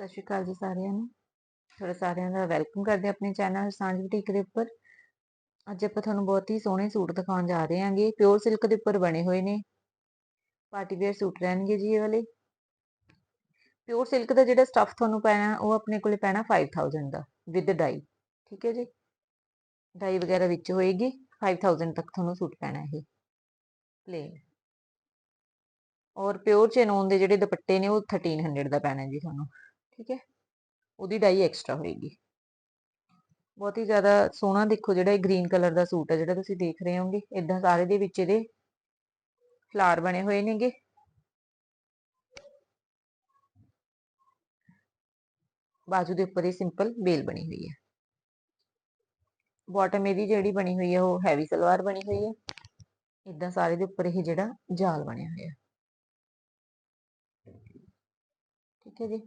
ਸਤਿ ਸ਼੍ਰੀ ਅਕਾਲ ਜੀ ਸਾਰਿਆਂ ਨੂੰ। ਤੁਹਾਡਾ ਸਾਰਿਆਂ ਦਾ ਵੈਲਕਮ ਕਰਦੇ ਆਪਣੇ ਚੈਨਲ ਸਾਂਝ ਬੁਟੀਕ ਦੇ ਉੱਪਰ। ਅੱਜ ਆਪਾਂ ਤੁਹਾਨੂੰ ਬਹੁਤ ਹੀ ਸੋਹਣੇ ਸੂਟ ਦਿਖਾਉਣ ਜਾ ਰਹੇ ਹਾਂਗੇ। ਪਿਓਰ ਸਿਲਕ ਦੇ ਉੱਪਰ ਬਣੇ ਹੋਏ ਨੇ। ਪਾਰਟੀ ਵੇਅਰ ਸੂਟ ਰਹਿਣਗੇ ਜੀ ਇਹ ਵਾਲੇ। ਪਿਓਰ ਸਿਲਕ ਦਾ ਜਿਹੜਾ ਸਟਫ ਤੁਹਾਨੂੰ ਪੈਣਾ, ਉਹ ਆਪਣੇ ਕੋਲੇ ਪੈਣਾ 5000 ਦਾ ਵਿਦ ਡਾਈ ਠੀਕ ਹੈ ਜੀ? ਡਾਈ ਵਗੈਰਾ ਵਿੱਚ ਹੋਏਗੀ 5000 ਤੱਕ ਤੁਹਾਨੂੰ ਸੂਟ ਪੈਣਾ ਇਹ। ਪਲੇਨ ਔਰ ਪਿਓਰ ਚੈਨੋਨ ਦੇ ਜਿਹੜੇ ਦੁਪੱਟੇ ਨੇ, ਉਹ 1300 ਦਾ ਪੈਣਾ ਜੀ ਤੁਹਾਨੂੰ। ਠੀਕ ਹੈ? ਉਹਦੀ ਡਾਈ ਐਕਸਟਰਾ ਹੋਏਗੀ। ਬਹੁਤ ਹੀ ਜ਼ਿਆਦਾ ਸੋਹਣਾ ਦੇਖੋ ਜਿਹੜਾ ਇਹ ਗ੍ਰੀਨ ਕਲਰ ਦਾ ਸੂਟ ਹੈ, ਜਿਹੜਾ ਤੁਸੀਂ ਦੇਖ ਰਹੇ ਹੋਗੇ। ਇਦਾਂ ਸਾਰੇ ਦੇ ਵਿੱਚ ਇਹਦੇ ਫਲਾਰ ਬਣੇ ਹੋਏ ਨੇਗੇ। ਬਾਜੂ ਦੇ ਉੱਪਰ ਇਹ ਸਿੰਪਲ ਬੇਲ ਬਣੀ ਹੋਈ ਹੈ। ਬਾਟਮ ਇਹਦੀ ਜਿਹੜੀ ਬਣੀ ਹੋਈ ਹੈ, ਉਹ ਹੈਵੀ ਸਲਵਾਰ ਬਣੀ ਹੋਈ ਹੈ। ਇਦਾਂ ਸਾਰੇ ਦੇ ਉੱਪਰ ਇਹ ਜਿਹੜਾ ਜਾਲ ਬਣਿਆ ਹੋਇਆ। ਠੀਕ ਹੈ ਜੀ।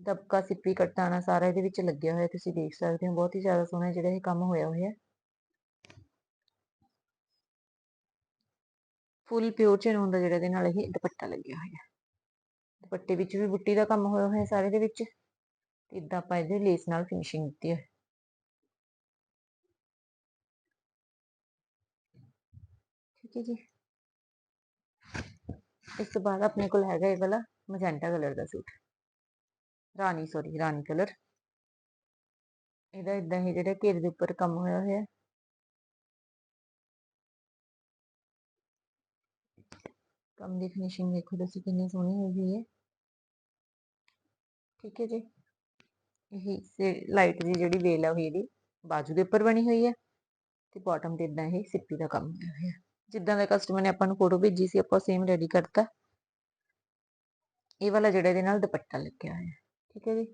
ਦਬਕਾ ਸਿੱਪੀ ਕਟਾਣਾ ਸਾਰਾ ਇਹਦੇ ਵਿੱਚ ਲੱਗਿਆ ਹੋਇਆ, ਤੁਸੀਂ ਦੇਖ ਸਕਦੇ ਹੋ, ਬਹੁਤ ਹੀ ਜ਼ਿਆਦਾ ਸੋਹਣਾ ਜਿਹੜਾ ਇਹ ਕੰਮ ਹੋਇਆ ਹੋਇਆ। ਫੁੱਲ ਪਿਓਰ ਚੈਨੋਨ ਦਾ ਜਿਹੜਾ ਇਹਦੇ ਨਾਲ ਇਹ ਦੁਪੱਟਾ ਲੱਗਿਆ ਹੋਇਆ। ਦੁਪੱਟੇ ਵਿੱਚ ਵੀ ਬੁੱਟੀ ਦਾ ਕੰਮ ਹੋਇਆ ਹੋਇਆ ਸਾਰੇ ਦੇ ਵਿੱਚ। ਇਦਾਂ ਆਪਾਂ ਇਹਦੇ ਲੇਸ ਨਾਲ ਫਿਨਿਸ਼ਿੰਗ ਦਿੱਤੀ ਹੈ ਠੀਕ ਹੈ ਜੀ। ਇਸ ਤੋਂ ਬਾਅਦ ਆਪਣੇ ਕੋਲ ਹੈਗਾ ਇਹ ਵਾਲਾ ਮਜੈਂਟਾ ਕਲਰ ਦਾ suit. Rani sorry rani colour. ਇਹਦਾ ਇਦਾਂ ਹੀ ਜਿਹੜਾ ਘੇਰੇ ਦੇ ਉੱਪਰ ਕੰਮ ਹੋਇਆ ਹੋਇਆ। ਕੰਮ ਦੀ ਫਿਨਿਸ਼ਿੰਗ ਦੇਖੋ ਤੁਸੀਂ ਕਿੰਨੀ ਸੋਹਣੀ ਹੋਈ ਹੈ। ਠੀਕ ਹੈ ਜੀ। ਇਹ ਲਾਈਟ ਦੀ ਜਿਹੜੀ ਵੇਲ ਆ ਹੋਈ ਇਹਦੀ ਬਾਜੂ ਦੇ ਉੱਪਰ ਬਣੀ ਹੋਈ ਹੈ ਤੇ ਬਾਟਮ ਤੇ ਇਦਾਂ ਇਹ ਸਿੱਪੀ ਦਾ ਕੰਮ ਹੋਇਆ ਹੋਇਆ। ਜਿੱਦਾਂ ਦਾ ਕਸਟਮਰ ਨੇ ਆਪਾਂ ਨੂੰ ਫੋਟੋ ਭੇਜੀ ਸੀ, ਆਪਾਂ ਸੇਮ ਰੈਡੀ ਕਰਤਾ। ਇਹ ਵਾਲਾ ਜਿਹੜਾ ਇਹਦੇ ਨਾਲ ਦੁਪੱਟਾ ਲੱਗਿਆ ਹੋਇਆ। ਠੀਕ ਹੈ ਜੀ।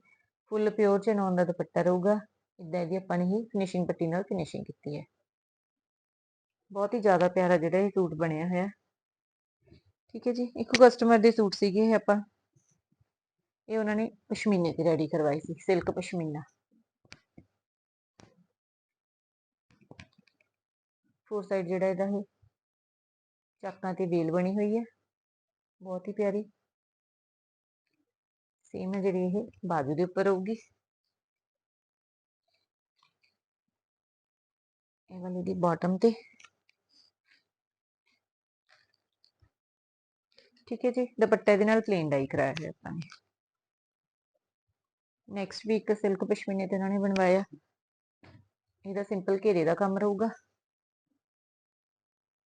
ਫੁੱਲ ਪਿਓਰ ਚਨੋਨ ਦਾ ਦੁਪੱਟਾ ਰਹੂਗਾ ਇਦਾਂ ਦੀ ਆਪਾਂ ਨੇ ਹੀ ਫਿਨਿਸ਼ਿੰਗ ਪੱਟੀ ਨਾਲ ਫਿਨਿਸ਼ਿੰਗ ਕੀਤੀ ਹੈ। ਬਹੁਤ ਹੀ ਜ਼ਿਆਦਾ ਪਿਆਰਾ ਜਿਹੜਾ ਇਹ ਸੂਟ ਬਣਿਆ ਹੋਇਆ। ਠੀਕ ਹੈ ਜੀ, ਇੱਕ ਕਸਟਮਰ ਦੇ ਸੂਟ ਸੀਗੇ ਇਹ ਆਪਾਂ। ਇਹ ਉਹਨਾਂ ਨੇ ਪਸ਼ਮੀਨੇ ਤੇ ਰੈਡੀ ਕਰਵਾਈ ਸੀ ਸਿਲਕ ਪਸ਼ਮੀਨਾ। ਫੋਰ ਸਾਈਡ ਜਿਹੜਾ ਇਹਦਾ ਹੈ ਚਾਕਾਂ ਤੇ ਵੇਲ ਬਣੀ ਹੋਈ ਹੈ। ਬਹੁਤ ਹੀ ਪਿਆਰੀ। ਸੇਮ ਹੈ ਜਿਹੜੀ ਇਹ ਬਾਜੂ ਦੇ ਉੱਪਰ ਹੋਊਗੀ ਇਹ ਵਾਲੀ ਦੀ ਬਾਟਮ ਤੇ ਠੀਕ ਹੈ ਜੀ ਦੁਪੱਟੇ ਦੇ ਨਾਲ ਪਲੇਨ ਡਾਈ ਕਰਾਇਆ ਹੈ ਆਪਾਂ ਨੇ ਨੈਕਸਟ ਵੀਕ ਸਿਲਕ ਪਸ਼ਮੀਨੇ ਤੇ ਇਹਨਾਂ ਨੇ ਬਣਵਾਇਆ ਇਹਦਾ ਸਿੰਪਲ ਘੇਰੇ ਦਾ ਕੰਮ ਰਹੂਗਾ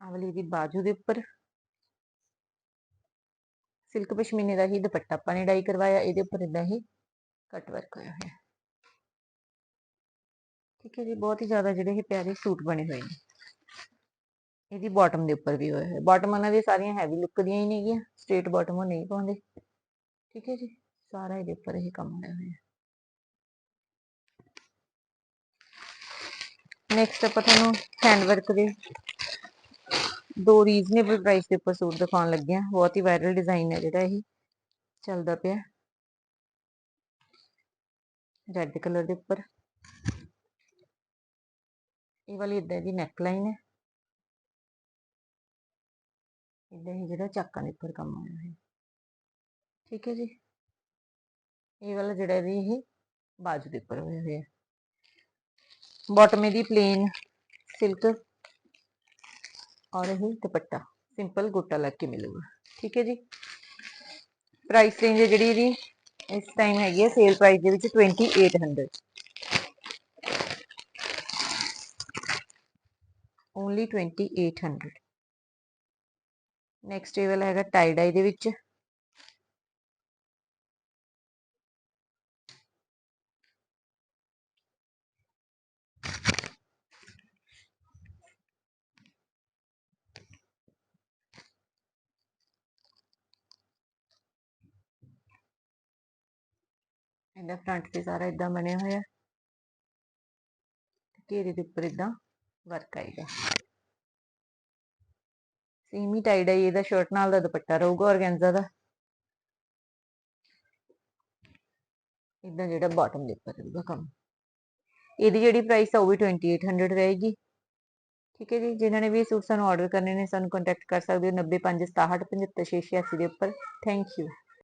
ਆ ਵਾਲੀ ਦੀ ਬਾਜੂ ਦੇ ਉੱਪਰ ਸਿਲਕ ਪਸ਼ਮੀਨੇ ਦਾ ਹੀ ਦੁਪੱਟਾ ਆਪਾਂ ਨੇ ਡਾਈ ਕਰਵਾਇਆ, ਇਹਦੇ ਉੱਪਰ ਇਦਾਂ ਹੀ ਕਟ ਵਰਕ ਹੋਇਆ ਹੈ ਠੀਕ ਹੈ ਜੀ, ਬਹੁਤ ਹੀ ਜ਼ਿਆਦਾ ਜਿਹੜੇ ਇਹ ਪਿਆਰੇ ਸੂਟ ਬਣੇ ਹੋਏ ਨੇ। ਇਹਦੀ ਬਾਟਮ ਦੇ ਉੱਪਰ ਵੀ ਹੋਇਆ ਹੈ ਬਾਟਮ ਉਹਨਾਂ ਦੀ ਸਾਰੀਆਂ ਹੈਵੀ ਲੁੱਕ ਦੀਆਂ ਹੀ ਨੇਗੀਆਂ ਸਟ੍ਰੇਟ ਬਾਟਮ ਉਹ ਨਹੀਂ ਪਾਉਂਦੇ। ਠੀਕ ਹੈ ਜੀ, ਸਾਰਾ ਇਹਦੇ ਉੱਪਰ ਇਹ ਕੰਮ ਹੋਇਆ ਹੋਇਆ। ਨੈਕਸਟ ਆਪਾਂ ਤੁਹਾਨੂੰ ਹੈਂਡ ਵਰਕ ਦੇ ਦੋ ਰੀਜ਼ਨੇਬਲ ਪ੍ਰਾਈਸ ਦੇ ਉੱਪਰ ਸੂਟ ਦਿਖਾਉਣ ਲੱਗੇ ਆ ਬਹੁਤ ਹੀ ਵਾਇਰਲ ਡਿਜ਼ਾਈਨ ਹੈ ਜਿਹੜਾ ਇਹ। ਚੱਲਦਾ ਪਿਆ। ਰੈੱਡ ਕਲਰ ਦੇ ਉੱਪਰ। ਇਹ ਵਾਲੀ ਇਦਾਂ ਦੀ ਨੈਕ ਲਾਈਨ ਹੈ। ਇਦਾਂ ਹੀ ਜਿਹੜਾ ਚਾਕਾਂ ਦੇ ਉੱਪਰ ਕੰਮ ਆਇਆ ਹੈ। ਠੀਕ ਹੈ ਜੀ। ਇਹ ਵਾਲਾ ਜਿਹੜਾ ਵੀ ਇਹ ਬਾਜੂ ਦੇ ਉੱਪਰ ਹੋਇਆ ਹੋਇਆ। ਬਾਟਮ ਇਹਦੀ ਪਲੇਨ ਸਿਲਕ ਔਰ ਇਹ ਦੁਪੱਟਾ ਸਿੰਪਲ ਗੋਟਾ ਲੱਗ ਕੇ ਮਿਲੂਗਾ ਠੀਕ ਹੈ ਜੀ ਪ੍ਰਾਈਸ ਰੇਂਜ ਜਿਹੜੀ ਇਹਦੀ ਇਸ ਟਾਈਮ ਹੈਗੀ ਹੈ ਸੇਲ ਪ੍ਰਾਈਸ ਦੇ ਵਿੱਚ 2800 ਓਨਲੀ 2800 ਨੈਕਸਟ ਇਹ ਵਾਲਾ ਹੈਗਾ ਟਾਈ ਡਾਈ ਦੇ ਵਿੱਚ ਇਹਦਾ ਫਰੰਟ ਤੇ ਸਾਰਾ ਇਦਾਂ ਬਣਿਆ ਹੋਇਆ। ਘੇਰੇ ਦੇ ਉੱਪਰ ਇਦਾਂ ਵਰਕ ਆਏਗਾ ਸੇਮ ਹੀ ਟਾਈ ਡਾਈ ਇਹਦਾ ਸ਼ਰਟ ਨਾਲ ਦਾ ਦੁਪੱਟਾ ਰਹੂਗਾ ਔਰਗੈਂਜ਼ਾ ਦਾ। ਇਦਾਂ ਜਿਹੜਾ ਬਾਟਮ ਦੇ ਉੱਪਰ ਰਹੂਗਾ ਕੰਮ। ਇਹਦੀ ਜਿਹੜੀ ਪ੍ਰਾਈਸ ਆ ਉਹ ਵੀ 2800 ਰਹੇਗੀ। ਠੀਕ ਹੈ ਜੀ, ਜਿਨ੍ਹਾਂ ਨੇ ਵੀ ਸੂਟ ਸਾਨੂੰ ਆਰਡਰ ਕਰਨੇ ਨੇ, ਸਾਨੂੰ ਕੰਟੈਕਟ ਕਰ ਸਕਦੇ ਹੋ 9567755686 ਦੇ ਉੱਪਰ। Thank you